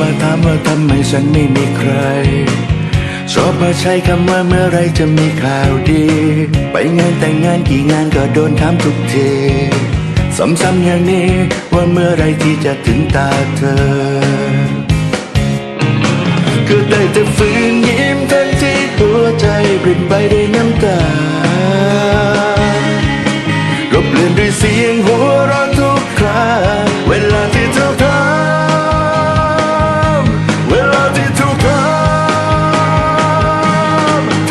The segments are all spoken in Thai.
มาถามว่าทำไมฉันไม่มีใคร ชอบมาใช้คำว่าเมื่อไรจะมีข่าวดี ไปงานแต่งงานกี่งานก็โดนถามทุกทีซ้ำๆอย่างนี้ว่าเมื่อไรที่จะถึงตาเธอ ก็ได้แต่ฝืนยิ้มทันที่หัวใจปริ่มไปด้วยน้ำตารบเลือนด้วยเสียงหัวเราะทุกคราเวลา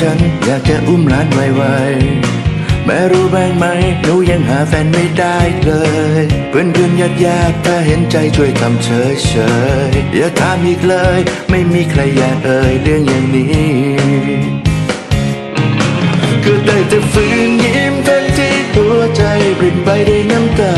ฉันอยากจะอุ้มหลานไวๆแม่รู้บ้างไหมหนูยังหาแฟนไม่ได้เลย เพื่อนเพื่อนญาติญาติถ้าเห็นใจช่วยทำเฉยเฉยอย่าถามอีกเลย ไม่มีใครอยากเอ่ยเรื่องอย่างนี้ก็ได้แต่ฝืนยิ้มทันที่หัวใจปริ่มไปด้วยน้ำตา